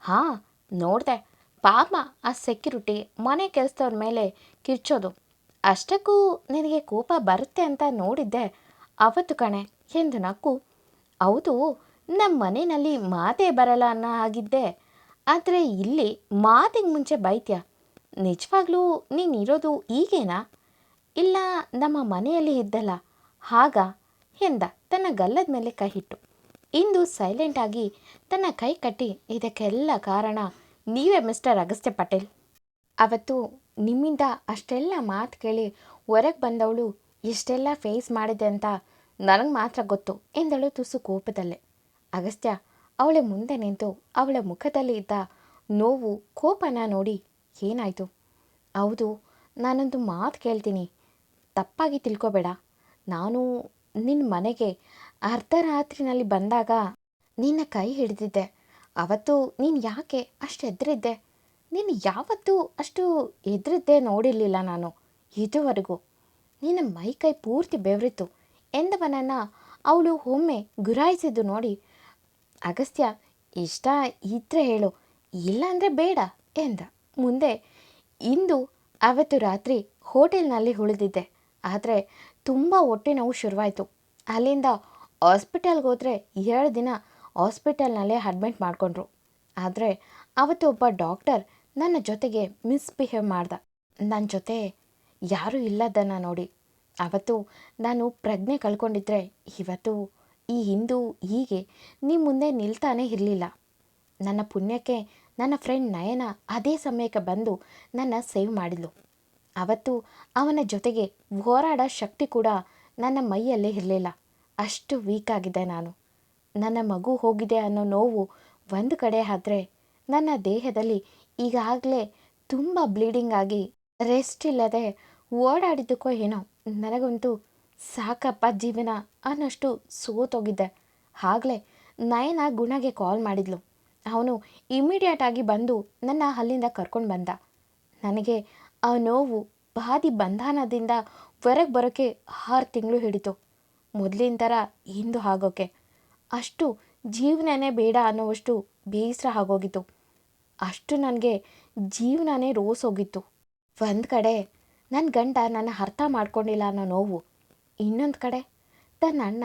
ಹಾಂ, ನೋಡಿದೆ. ಪಾಪ, ಆ ಸೆಕ್ಯೂರಿಟಿ ಮನೆ ಕೆಲಸದವ್ರ ಮೇಲೆ ಕಿರ್ಚೋದು. ಅಷ್ಟಕ್ಕೂ ನಿನಗೆ ಕೋಪ ಬರುತ್ತೆ ಅಂತ ನೋಡಿದ್ದೆ. ಅವತ್ತು ಕಣೆ, ಎಂದು ನಕ್ಕು. ಹೌದು ನಮ್ಮ ಮನೆಯಲ್ಲಿ ಮಾತೇ ಬರಲ್ಲ ಅನ್ನೋ ಆಗಿದ್ದೆ ಆದರೆ ಇಲ್ಲಿ ಮಾತಿಗೆ ಮುಂಚೆ ಬೈತ್ಯ? ನಿಜವಾಗ್ಲೂ ನೀನು ಇರೋದು ಈಗೇನಾ? ಇಲ್ಲ, ನಮ್ಮ ಮನೆಯಲ್ಲಿ ಇದ್ದಲ್ಲ. ಹಾಗ? ಎಂದ ತನ್ನ ಗಲ್ಲದ ಮೇಲೆ ಕೈ ಇಟ್ಟು. ಇಂದು ಸೈಲೆಂಟ್ ಆಗಿ ತನ್ನ ಕೈ ಕಟ್ಟಿ ಇದಕ್ಕೆಲ್ಲ ಕಾರಣ ನೀವೇ ಮಿಸ್ಟರ್ ಅಗಸ್ತ್ಯ ಪಟೇಲ್. ಅವತ್ತು ನಿಮ್ಮಿಂದ ಅಷ್ಟೆಲ್ಲ ಮಾತು ಕೇಳಿ ಹೊರಗೆ ಬಂದವಳು ಎಷ್ಟೆಲ್ಲ ಫೇಸ್ ಮಾಡಿದೆ ಅಂತ ನನಗೆ ಮಾತ್ರ ಗೊತ್ತು ಎಂದಳು ತುಸು ಕೋಪದಲ್ಲೇ. ಅಗಸ್ತ್ಯ ಅವಳ ಮುಂದೆ ನಿಂತು ಅವಳ ಮುಖದಲ್ಲಿ ಇದ್ದ ನೋವು, ಕೋಪನ ನೋಡಿ ಏನಾಯಿತು? ಹೌದು, ನಾನೊಂದು ಮಾತು ಕೇಳ್ತೀನಿ. ತಪ್ಪಾಗಿ ತಿಳ್ಕೊಬೇಡ. ನಾನು ನಿನ್ನ ಮನೆಗೆ ಅರ್ಧರಾತ್ರಿನಲ್ಲಿ ಬಂದಾಗ ನಿನ್ನ ಕೈ ಹಿಡಿದಿದ್ದೆ ಅವತ್ತು ನೀನು ಯಾಕೆ ಅಷ್ಟು ಎದ್ರಿದ್ದೆ? ನೀನು ಯಾವತ್ತೂ ಅಷ್ಟು ಎದ್ರಿದ್ದೆ ನೋಡಿರಲಿಲ್ಲ ನಾನು. ಇದುವರೆಗೂ ನಿನ್ನ ಮೈ ಕೈ ಪೂರ್ತಿ ಬೆವರಿತ್ತು ಎಂದವನನ್ನು ಅವಳು ಒಮ್ಮೆ ಗುರಾಯಿಸಿದ್ದು ನೋಡಿ. ಅಗಸ್ತ್ಯ, ಇಷ್ಟ ಇದ್ರೆ ಹೇಳು ಇಲ್ಲಾಂದರೆ ಬೇಡ ಎಂದ. ಮುಂದೆ, ಇಂದು ಅವತ್ತು ರಾತ್ರಿ ಹೋಟೆಲ್ನಲ್ಲಿ ಉಳಿದಿದ್ದೆ. ಆದರೆ ತುಂಬ ಹೊಟ್ಟೆ ನೋವು ಶುರುವಾಯಿತು. ಅಲ್ಲಿಂದ ಹಾಸ್ಪಿಟಲ್ಗೆ ಹೋದರೆ ಎರಡು ದಿನ ಹಾಸ್ಪಿಟಲ್ನಲ್ಲೇ ಅಡ್ಮಿಟ್ ಮಾಡಿಕೊಂಡ್ರು. ಆದರೆ ಅವತ್ತು ಒಬ್ಬ ಡಾಕ್ಟರ್ ನನ್ನ ಜೊತೆಗೆ ಮಿಸ್ಬಿಹೇವ್ ಮಾಡ್ದ. ನನ್ನ ಜೊತೆ ಯಾರೂ ಇಲ್ಲದನ್ನು ನೋಡಿ. ಅವತ್ತು ನಾನು ಪ್ರಜ್ಞೆ ಕಳ್ಕೊಂಡಿದ್ರೆ ಇವತ್ತು ಈ ಹಿಂದೂ ಹೀಗೆ ನಿಮ್ಮ ಮುಂದೆ ನಿಲ್ತಾನೇ ಇರಲಿಲ್ಲ. ನನ್ನ ಪುಣ್ಯಕ್ಕೆ ನನ್ನ ಫ್ರೆಂಡ್ ನಯನ ಅದೇ ಸಮಯಕ್ಕೆ ಬಂದು ನನ್ನ ಸೇವ್ ಮಾಡಿದ್ಲು. ಅವತ್ತು ಅವನ ಜೊತೆಗೆ ಹೋರಾಡೋ ಶಕ್ತಿ ಕೂಡ ನನ್ನ ಮೈಯಲ್ಲೇ ಇರಲಿಲ್ಲ. ಅಷ್ಟು ವೀಕ್ ಆಗಿದ್ದೆ ನಾನು. ನನ್ನ ಮಗು ಹೋಗಿದೆ ಅನ್ನೋ ನೋವು ಒಂದು ಕಡೆ ಆದರೆ ನನ್ನ ದೇಹದಲ್ಲಿ ಈಗಾಗಲೇ ತುಂಬ ಬ್ಲೀಡಿಂಗ್ ಆಗಿ ರೆಸ್ಟ್ ಇಲ್ಲದೆ ಓಡಾಡಿದ್ದಕ್ಕೋ ಏನೋ ನನಗಂತೂ ಸಾಕಪ್ಪ ಜೀವನ ಅನ್ನೋಷ್ಟು ಸೋತೋಗಿದ್ದೆ. ಆಗಲೇ ನಯನ ಗುಣಗೆ ಕಾಲ್ ಮಾಡಿದ್ಲು. ಅವನು ಇಮಿಡಿಯೇಟಾಗಿ ಬಂದು ನನ್ನ ಅಲ್ಲಿಂದ ಕರ್ಕೊಂಡು ಬಂದ. ನನಗೆ ಆ ನೋವು ಬಾದಿ ಬಂಧನದಿಂದ ಹೊರಗೆ ಬರೋಕ್ಕೆ ಆರು ತಿಂಗಳು ಹಿಡಿತು. ಮೊದಲಿನ ಥರ ಇಂದು ಆಗೋಕ್ಕೆ ಅಷ್ಟು ಜೀವನನೇ ಬೇಡ ಅನ್ನೋವಷ್ಟು ಬೇಸರ ಆಗೋಗಿತ್ತು. ಅಷ್ಟು ನನಗೆ ಜೀವನನೇ ರೋಸ್ ಹೋಗಿತ್ತು. ಒಂದು ಕಡೆ ನನ್ನ ಗಂಡ ನನ್ನ ಅರ್ಥ ಮಾಡ್ಕೊಂಡಿಲ್ಲ ಅನ್ನೋ ನೋವು. ಇನ್ನೊಂದು ಕಡೆ ತನ್ನ ಅಣ್ಣ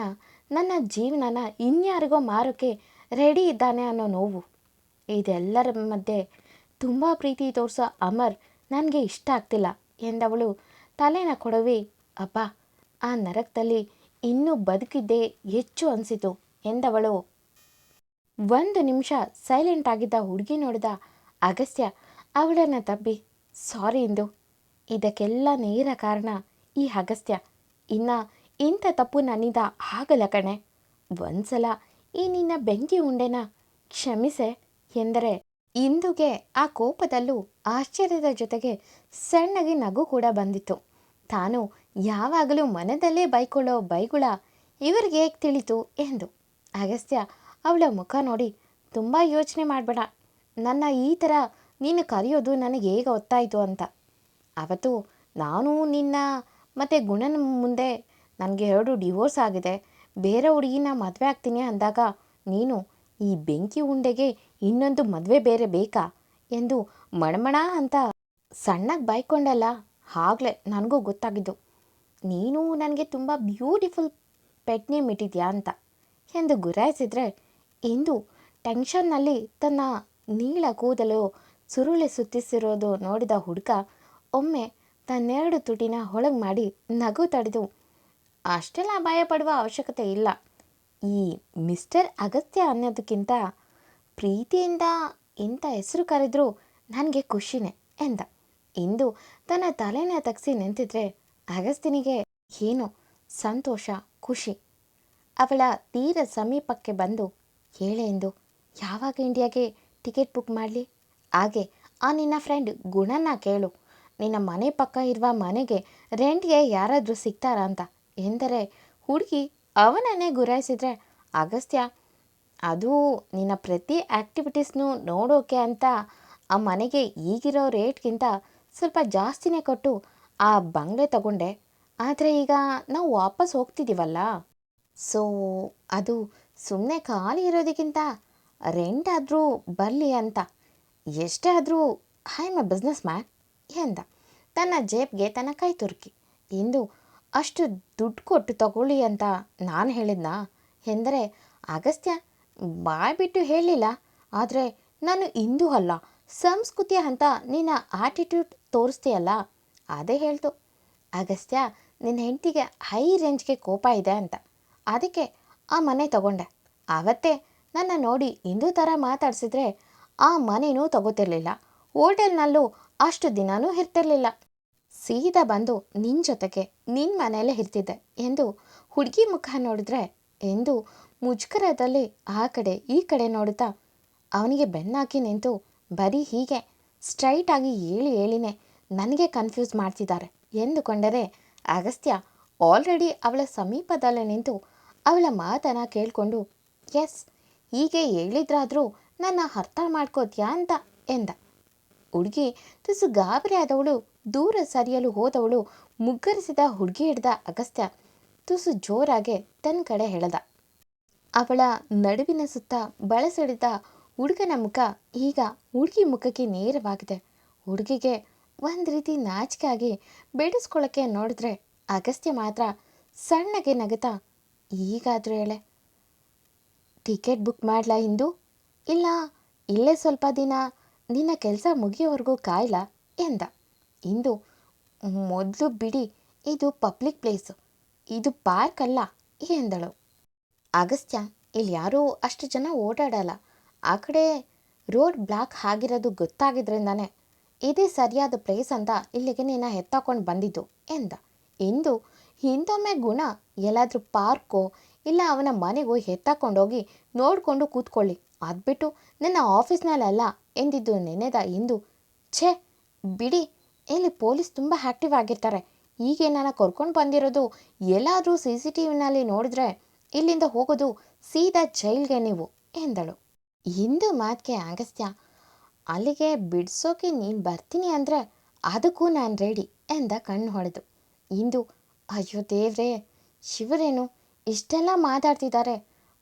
ನನ್ನ ಜೀವನನ ಇನ್ಯಾರಿಗೋ ಮಾರೋಕ್ಕೆ ರೆಡಿ ಇದ್ದಾನೆ ಅನ್ನೋ ನೋವು. ಇದೆಲ್ಲರ ಮಧ್ಯೆ ತುಂಬ ಪ್ರೀತಿ ತೋರಿಸೋ ಅಮರ್ ನನಗೆ ಇಷ್ಟ ಆಗ್ತಿಲ್ಲ ಎಂದವಳು ತಲೆನ ಕೊಡವಿ ಅಪ್ಪ ಆ ನರಕದಲ್ಲಿ ಇನ್ನೂ ಬದುಕಿದ್ದೇ ಹೆಚ್ಚು ಅನಿಸಿತು, ಎಂದವಳು. ಒಂದು ನಿಮಿಷ ಸೈಲೆಂಟ್ ಆಗಿದ್ದ ಹುಡುಗಿ ನೋಡಿದ ಅಗಸ್ತ್ಯ ಅವಳನ್ನು ತಬ್ಬಿ, ಸಾರಿ ಇಂದು, ಇದಕ್ಕೆಲ್ಲ ನೇರ ಕಾರಣ ಈ ಅಗಸ್ತ್ಯ. ಇನ್ನ ಇಂಥ ತಪ್ಪು ನನ್ನಿಂದ ಆಗಲ್ಲ ಕಣೆ. ಒಂದ್ಸಲ ಈ ನಿನ್ನ ಬೆಂಕಿ ಉಂಡೆನ ಕ್ಷಮಿಸೆ, ಎಂದರೆ ಇಂದುಗೆ ಆ ಕೋಪದಲ್ಲೂ ಆಶ್ಚರ್ಯದ ಜೊತೆಗೆ ಸಣ್ಣಗೆ ನಗು ಕೂಡ ಬಂದಿತ್ತು. ತಾನು ಯಾವಾಗಲೂ ಮನದಲ್ಲೇ ಬೈಕೊಳ್ಳೋ ಬೈಗುಳ ಇವರಿಗೆ ಹೇಗೆ ತಿಳಿತು ಎಂದು. ಅಗಸ್ತ್ಯ ಅವಳ ಮುಖ ನೋಡಿ ತುಂಬ ಯೋಚನೆ ಮಾಡಬೇಡ. ನನ್ನ ಈ ಥರ ನೀನು ಕರೆಯೋದು ನನಗೆ ಹೇಗೆ ಗೊತ್ತಾಯಿತು ಅಂತ. ಅವತ್ತು ನಾನು ನಿನ್ನ ಮತ್ತು ಗುಣನ ಮುಂದೆ ನನಗೆ ಎರಡು ಡಿವೋರ್ಸ್ ಆಗಿದೆ. ಬೇರೆ ಹುಡುಗಿನ ಮದುವೆ ಆಗ್ತೀನಿ ಅಂದಾಗ ನೀನು ಈ ಬೆಂಕಿ ಉಂಡೆಗೆ ಇನ್ನೊಂದು ಮದುವೆ ಬೇರೆ ಬೇಕಾ? ಎಂದು ಮಣಮಣ ಅಂತ ಸಣ್ಣಗೆ ಬೈಕೊಂಡಲ್ಲ ಆಗಲೇ ನನಗೂ ಗೊತ್ತಾಗಿದ್ದು. ನೀನು ನನಗೆ ತುಂಬ ಬ್ಯೂಟಿಫುಲ್ ಪೆಟ್ ನೇಮ್ ಇಟ್ಟಿದ್ಯಾ ಅಂತ ಎಂದು ಗುರಾಯಿಸಿದ್ರೆ, ಇಂದು ಟೆನ್ಷನ್ನಲ್ಲಿ ತನ್ನ ನೀಳ ಕೂದಲು ಸುರುಳಿ ಸುತ್ತಿಸಿರೋದು ನೋಡಿದ ಹುಡುಗ ಒಮ್ಮೆ ತನ್ನೆರಡು ತುಟಿನ ಹೊಳಗೆ ಮಾಡಿ ನಗು ತಡೆದು, ಅಷ್ಟೆಲ್ಲ ಭಯಪಡುವ ಅವಶ್ಯಕತೆ ಇಲ್ಲ. ಈ ಮಿಸ್ಟರ್ ಅಗಸ್ತ್ಯ ಅನ್ನೋದಕ್ಕಿಂತ ಪ್ರೀತಿಯಿಂದ ಇಂಥ ಹೆಸರು ಕರೆದರೂ ನನಗೆ ಖುಷಿನೇ ಎಂದ. ಇಂದು ತನ್ನ ತಲೆನ ತಗ್ಸಿ ನಿಂತಿದ್ರೆ ಅಗಸ್ತಿನಿಗೆ ಏನು ಸಂತೋಷ, ಖುಷಿ? ಅವಳ ತೀರ ಸಮೀಪಕ್ಕೆ ಬಂದು ಹೇಳೆ ಎಂದು, ಯಾವಾಗ ಇಂಡಿಯಾಗೆ ಟಿಕೆಟ್ ಬುಕ್ ಮಾಡಲಿ? ಹಾಗೆ ಆ ನಿನ್ನ ಫ್ರೆಂಡ್ ಗುಣನ ಕೇಳು. ನಿನ್ನ ಮನೆ ಪಕ್ಕ ಇರುವ ಮನೆಗೆ ರೆಂಟ್ಗೆ ಯಾರಾದರೂ ಸಿಗ್ತಾರಾ ಅಂತ? ಎಂದರೆ ಹುಡುಗಿ ಅವನನ್ನೇ ಗುರಾಯಿಸಿದ್ರೆ, ಅಗಸ್ತ್ಯ, ಅದು ನಿನ್ನ ಪ್ರತಿ ಆ್ಯಕ್ಟಿವಿಟೀಸ್ನು ನೋಡೋಕೆ ಅಂತ ಆ ಮನೆಗೆ ಈಗಿರೋ ರೇಟ್ಗಿಂತ ಸ್ವಲ್ಪ ಜಾಸ್ತಿನೇ ಕೊಟ್ಟು ಆ ಬಂಗ್ಲೆ ತಗೊಂಡೆ. ಆದರೆ ಈಗ ನಾವು ವಾಪಸ್ ಹೋಗ್ತಿದ್ದೀವಲ್ಲ ಸೊ ಅದು ಸುಮ್ಮನೆ ಖಾಲಿ ಇರೋದಕ್ಕಿಂತ ರೆಂಟ್ ಆದರೂ ಬರಲಿ ಅಂತ. ಎಷ್ಟೇ ಆದರೂ ಹಾಯ್ ಮೈ ಬಿಸ್ನೆಸ್ ಮ್ಯಾನ್ ಎಂದ. ತನ್ನ ಜೇಬ್ಗೆ ತನ್ನ ಕೈ ತುರುಕಿ. ಇಂದು ಅಷ್ಟು ದುಡ್ಡು ಕೊಟ್ಟು ತಗೊಳ್ಳಿ ಅಂತ ನಾನು ಹೇಳಿದ್ನಾ? ಎಂದರೆ, ಅಗಸ್ತ್ಯ ಬಾಯ್ಬಿಟ್ಟು ಹೇಳಲಿಲ್ಲ. ಆದರೆ ನಾನು ಇಂದು ಅಲ್ಲ. ಸಂಸ್ಕೃತಿ ಅಂತ ನಿನ್ನ ಆಟಿಟ್ಯೂಡ್ ತೋರಿಸ್ತೀಯಲ್ಲ? ಅದೇ ಹೇಳ್ತು. ಅಗಸ್ತ್ಯ, ನಿನ್ನ ಹೆಂಡತಿಗೆ ಹೈ ರೇಂಜ್ಗೆ ಕೋಪ ಇದೆ ಅಂತ. ಅದಕ್ಕೆ ಆ ಮನೆ ತಗೊಂಡೆ. ಆವತ್ತೇ ನನ್ನ ನೋಡಿ ಇಂದು ಥರ ಮಾತಾಡಿಸಿದ್ರೆ ಆ ಮನೆನೂ ತಗೋತಿರ್ಲಿಲ್ಲ. ಹೋಟೆಲ್ನಲ್ಲೂ ಅಷ್ಟು ದಿನವೂ ಇರ್ತಿರ್ಲಿಲ್ಲ. ಸೀದಾ ಬಂದು ನಿನ್ನ ಜೊತೆಗೆ ನಿನ್ನ ಮನೆಯಲ್ಲೇ ಇರ್ತಿದ್ದೆ ಎಂದು ಹುಡುಗಿ ಮುಖ ನೋಡಿದ್ರೆ, ಎಂದು ಮುಜುಗರದಲ್ಲಿ ಆ ಕಡೆ ಈ ಕಡೆ ನೋಡುತ್ತಾ ಅವನಿಗೆ ಬೆನ್ನಾಕಿ ನಿಂತು ಬರೀ ಹೀಗೆ ಸ್ಟ್ರೈಟ್ ಆಗಿ ಹೇಳಿ ಹೇಳಿನೇ ನನಗೆ ಕನ್ಫ್ಯೂಸ್ ಮಾಡ್ತಿದ್ದಾರೆ ಎಂದುಕೊಂಡರೆ ಅಗಸ್ತ್ಯ ಆಲ್ರೆಡಿ ಅವಳ ಸಮೀಪದಲ್ಲೇ ನಿಂತು ಅವಳ ಮಾತನ್ನು ಕೇಳಿಕೊಂಡು, ಎಸ್, ಹೀಗೆ ಹೇಳಿದ್ರಾದರೂ ನನ್ನ ಅರ್ಥ ಮಾಡ್ಕೋತೀಯಾ ಅಂತ ಎಂದ. ಹುಡುಗಿ ತುಸು ಗಾಬರಿ ಆದವಳು ದೂರ ಸರಿಯಲು ಹೋದವಳು ಮುಗ್ಗರಿಸಿದ ಹುಡುಗಿ ಹಿಡ್ದ ಅಗಸ್ತ್ಯ ತುಸು ಜೋರಾಗೆ ತನ್ನ ಕಡೆ ಹೇಳದ ಅವಳ ನಡುವಿನ ಸುತ್ತ ಬಳಸಿಡಿದ ಹುಡುಗನ ಮುಖ ಈಗ ಹುಡುಗಿ ಮುಖಕ್ಕೆ ನೇರವಾಗಿದೆ. ಹುಡುಗಿಗೆ ಒಂದು ರೀತಿ ನಾಚಿಕೆ ಆಗಿ ಬೇಡಿಸ್ಕೊಳ್ಳೋಕ್ಕೆ ನೋಡಿದ್ರೆ ಅಗಸ್ತ್ಯ ಮಾತ್ರ ಸಣ್ಣಗೆ ನಗುತ್ತಾ, ಈಗಾದರೂ ಹೇಳೆ ಟಿಕೆಟ್ ಬುಕ್ ಮಾಡಲಾ ಇಂದು? ಇಲ್ಲ, ಇಲ್ಲೇ ಸ್ವಲ್ಪ ದಿನ, ನಿನ್ನ ಕೆಲಸ ಮುಗಿಯೋವರೆಗೂ ಕಾಯ್ಲಾ, ಎಂದ. ಇಂದು ಮೊದಲು ಬಿಡಿ, ಇದು ಪಬ್ಲಿಕ್ ಪ್ಲೇಸ್, ಇದು ಪಾರ್ಕ್ ಅಲ್ಲ ಎಂದಳು. ಅಗಸ್ತ್ಯ, ಇಲ್ಲಿ ಯಾರೂ ಅಷ್ಟು ಜನ ಓಡಾಡಲ್ಲ. ಆ ಕಡೆ ರೋಡ್ ಬ್ಲಾಕ್ ಆಗಿರೋದು ಗೊತ್ತಾಗಿದ್ರಿಂದಾನೆ. ಇದೇ ಸರಿಯಾದ ಪ್ಲೇಸ್ ಅಂತ ಇಲ್ಲಿಗೆ ನೀನು ಎತ್ತಾಕೊಂಡು ಬಂದಿದ್ದು ಎಂದ. ಇಂದು ಹಿಂದೊಮ್ಮೆ ಗುಣ, ಎಲ್ಲಾದರೂ ಪಾರ್ಕೋ, ಇಲ್ಲ ಅವನ ಮನೆಗೋ ಎತ್ತಾಕೊಂಡೋಗಿ ನೋಡಿಕೊಂಡು ಕೂತ್ಕೊಳ್ಳಿ. ಅದ್ಬಿಟ್ಟು ನನ್ನ ಆಫೀಸ್ನಲ್ಲೆಲ್ಲ ಎಂದಿದ್ದು ನೆನೆದ ಇಂದು. ಛೇ, ಬಿಡಿ ಇಲ್ಲಿ ಪೊಲೀಸ್ ತುಂಬ ಆ್ಯಕ್ಟಿವ್ ಆಗಿರ್ತಾರೆ. ಹೀಗೆ ನಾನು ಕರ್ಕೊಂಡು ಬಂದಿರೋದು ಎಲ್ಲಾದರೂ ಸಿ ಸಿ ಟಿ ವಿನಲ್ಲಿ ನೋಡಿದ್ರೆ ಇಲ್ಲಿಂದ ಹೋಗೋದು ಸೀದಾ ಜೈಲ್ಗೆ ನೀವು ಎಂದಳು. ಹಿಂದೂ ಮಾತಿಗೆ ಅಗಸ್ತ್ಯ ಅಲ್ಲಿಗೆ ಬಿಡಿಸೋಕೆ ನೀನು ಬರ್ತೀನಿ ಅಂದರೆ ಅದಕ್ಕೂ ನಾನು ರೆಡಿ ಎಂದ ಕಣ್ಣು ಹೊಡೆದು ಇಂದು, ಅಯ್ಯೋ ದೇವ್ರೇ, ಶಿವರೇನು, ಇಷ್ಟೆಲ್ಲ ಮಾತಾಡ್ತಿದ್ದಾರೆ.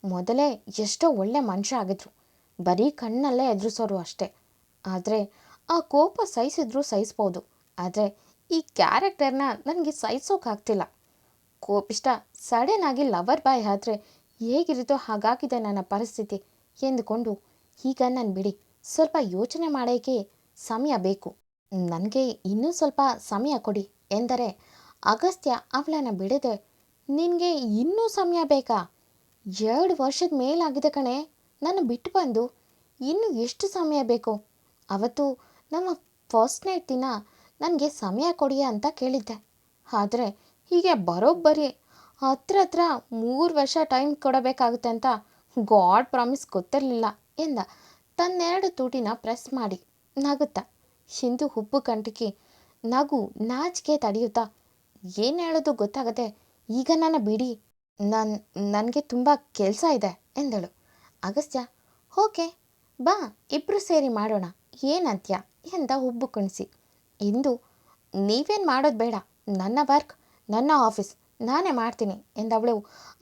ಮೊದಲೇ ಎಷ್ಟೋ ಒಳ್ಳೆ ಮನುಷ್ಯ ಆಗಿದ್ರು. ಬರೀ ಕಣ್ಣಲ್ಲೇ ಎದುರಿಸೋರು ಅಷ್ಟೇ. ಆದರೆ ಆ ಕೋಪ ಸಹಿಸಿದ್ರೂ ಸಹಿಸ್ಬೋದು. ಆದರೆ ಈ ಕ್ಯಾರೆಕ್ಟರ್ನ ನನಗೆ ಸಹಿಸೋಕ್ಕಾಗ್ತಿಲ್ಲ ಸಡನ್ ಆಗಿ ಲವರ್ ಬಾಯ್ ಆದರೆ ಹೇಗಿರುತ್ತೋ ಹಾಗಾಗಿದೆ ನನ್ನ ಪರಿಸ್ಥಿತಿ ಎಂದುಕೊಂಡು, ಈಗ ನಾನು ಬಿಡಿ, ಸ್ವಲ್ಪ ಯೋಚನೆ ಮಾಡೋಕ್ಕೆ ಸಮಯ ಬೇಕು. ನನಗೆ ಇನ್ನೂ ಸ್ವಲ್ಪ ಸಮಯ ಕೊಡಿ ಎಂದರೆ, ಅಗಸ್ತ್ಯ ಅವಳನ್ನು ಬಿಡದೆ ನಿನಗೆ ಇನ್ನೂ ಸಮಯ ಬೇಕಾ? ಎರಡು ವರ್ಷದ ಮೇಲಾಗಿದೆ ಕಣೆ, ನಾನು ಬಿಟ್ಟು ಬಂದು ಇನ್ನೂ ಎಷ್ಟು ಸಮಯ ಬೇಕು? ಅವತ್ತು ನಮ್ಮ ಫಸ್ಟ್ ನೈಟ್ ದಿನ ನನಗೆ ಸಮಯ ಕೊಡಿ ಅಂತ ಕೇಳಿದ್ದೆ. ಆದರೆ ಹೀಗೆ ಬರೋಬ್ಬರಿ ಹತ್ರ ಹತ್ರ ಮೂರು ವರ್ಷ ಟೈಮ್ ಕೊಡಬೇಕಾಗುತ್ತೆ ಅಂತ ಗಾಡ್ ಪ್ರಾಮಿಸ್ ಗೊತ್ತಿರಲಿಲ್ಲ ಎಂದ. ತನ್ನೆರಡು ತೂಟಿನ ಪ್ರೆಸ್ ಮಾಡಿ ನಗುತ್ತಾ. ಹಿಂದು ಹುಬ್ಬು ಕಂಟಿಕಿ ನಗು ನಾಚಿಕೆ ತಡೆಯುತ್ತಾ, ಏನು ಹೇಳೋದು ಗೊತ್ತಾಗದೆ ಈಗ ನಾನು ಬಿಡಿ ನನ್ನ ನನಗೆ ತುಂಬ ಕೆಲಸ ಇದೆ ಎಂದಳು. ಅಗಸ್ತ್ಯ, ಓಕೆ, ಬಾ ಇಬ್ಬರು ಸೇರಿ ಮಾಡೋಣ, ಏನಂತ್ಯ? ಎಂದ ಹುಬ್ಬು ಕುಣಿಸಿ. ಇಂದು ನೀವೇನು ಮಾಡೋದು ಬೇಡ. ನನ್ನ ವರ್ಕ್ ನನ್ನ ಆಫೀಸ್ ನಾನೇ ಮಾಡ್ತೀನಿ ಎಂದವಳು.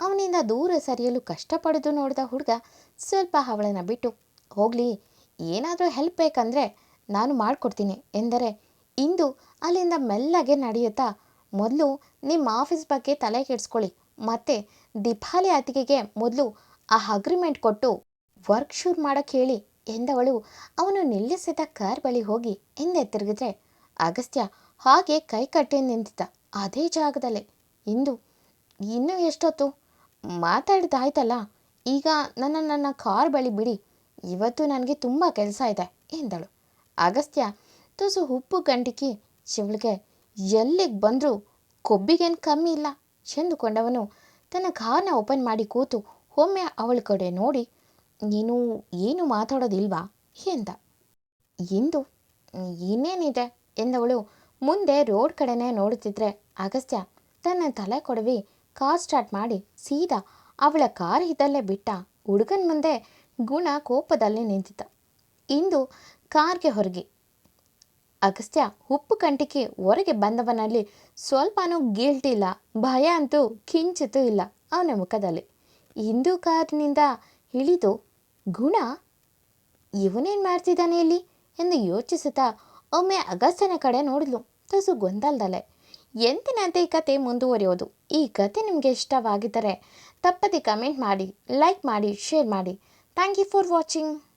ಅವನಿಂದ ದೂರ ಸರಿಯಲು ಕಷ್ಟಪಡೋದು ನೋಡಿದ ಹುಡುಗ ಸ್ವಲ್ಪ ಅವಳನ್ನು ಬಿಟ್ಟು, ಹೋಗಲಿ, ಏನಾದರೂ ಹೆಲ್ಪ್ ಬೇಕಂದರೆ ನಾನು ಮಾಡಿಕೊಡ್ತೀನಿ ಎಂದರೆ ಇಂದು ಅಲ್ಲಿಂದ ಮೆಲ್ಲಗೆ ನಡೆಯುತ್ತಾ, ಮೊದಲು ನಿಮ್ಮ ಆಫೀಸ್ ಬಗ್ಗೆ ತಲೆ ಕೆಡಿಸ್ಕೊಳ್ಳಿ, ಮತ್ತು ದೀಪಾಲಿ ಅತಿಗೆಗೆ ಮೊದಲು ಆ ಅಗ್ರಿಮೆಂಟ್ ಕೊಟ್ಟು ವರ್ಕ್ ಶುರು ಮಾಡೋಕ್ಕೆ ಹೇಳಿ. ಎಂದವಳು. ಅವನು ನಿಲ್ಲಿಸಿದ ಕಾರ್ ಬಳಿ ಹೋಗಿ ಹಿಂದೆ ತಿರುಗಿದ್ರೆ, ಅಗಸ್ತ್ಯ, ಹಾಗೆ ಕೈ ಕಟ್ಟಿ ನಿಂತಿದ್ದ ಅದೇ ಜಾಗದಲ್ಲೇ. ಇಂದು, ಇನ್ನೂ ಎಷ್ಟೊತ್ತು? ಮಾತಾಡಿದಾಯ್ತಲ್ಲ ಈಗ ನನ್ನ ನನ್ನ ಕಾರ್ ಬಳಿ ಬಿಡಿ. ಇವತ್ತು ನನಗೆ ತುಂಬ ಕೆಲಸ ಇದೆ, ಎಂದಳು. ಅಗಸ್ತ್ಯ ತುಸು ಉಪ್ಪು ಗಂಟಿಕಿ ಶಿವಳಿಗೆ ಎಲ್ಲಿಗೆ ಬಂದರೂ ಕೊಬ್ಬಿಗೇನು ಕಮ್ಮಿ ಇಲ್ಲ, ಎಂದುಕೊಂಡವನು ತನ್ನ ಕಾರ್ನ ಓಪನ್ ಮಾಡಿ ಕೂತು, ಒಮ್ಮೆ ಅವಳ ಕಡೆ ನೋಡಿ. ನೀನು ಏನು ಮಾತಾಡೋದಿಲ್ವಾ? ಎಂದ. ಎಂದು ಇನ್ನೇನಿದೆ? ಎಂದವಳು ಮುಂದೆ ರೋಡ್ ಕಡೆನೇ ನೋಡುತ್ತಿದ್ರೆ ಅಗಸ್ತ್ಯ ತನ್ನ ತಲೆ ಕೊಡವಿ ಕಾರ್ ಸ್ಟಾರ್ಟ್ ಮಾಡಿ ಸೀದಾ ಅವಳ ಕಾರ್ ಇದ್ದಲ್ಲೇ ಬಿಟ್ಟ ಹುಡುಗನ ಮುಂದೆ ಗುಣ ಕೋಪದಲ್ಲಿ ನಿಂತಿದ್ದ. ಇಂದು ಕಾರ್ಗೆ ಹೊರಗೆ. ಅಗಸ್ತ್ಯ ಉಪ್ಪು ಕಂಟಿಕೆ ಹೊರಗೆ ಬಂದವನಲ್ಲಿ ಸ್ವಲ್ಪನೂ ಗಿಲ್ಟ್ ಇಲ್ಲ, ಭಯ ಅಂತೂ ಕಿಂಚಿತೂ ಇಲ್ಲ ಅವನ ಮುಖದಲ್ಲಿ. ಇಂದು ಕಾರಿನಿಂದ ಇಳಿದು ಗುಣ? ಇವನೇನು ಮಾಡ್ತಿದ್ದಾನೆ ಇಲ್ಲಿ? ಎಂದು ಯೋಚಿಸುತ್ತಾ ಒಮ್ಮೆ ಅಗಸ್ತ್ಯನ ಕಡೆ ನೋಡಿದ್ಲು. ತುಸು ಗೊಂದಲದಲ್ಲೇ ಎಂತಿನಂತೆ ಈ ಕತೆ ಮುಂದುವರಿಯೋದು? ಈ ಕತೆ ನಿಮಗೆ ಇಷ್ಟವಾಗಿದ್ದರೆ ತಪ್ಪದೆ ಕಮೆಂಟ್ ಮಾಡಿ, ಲೈಕ್ ಮಾಡಿ, ಶೇರ್ ಮಾಡಿ. Thank you for watching.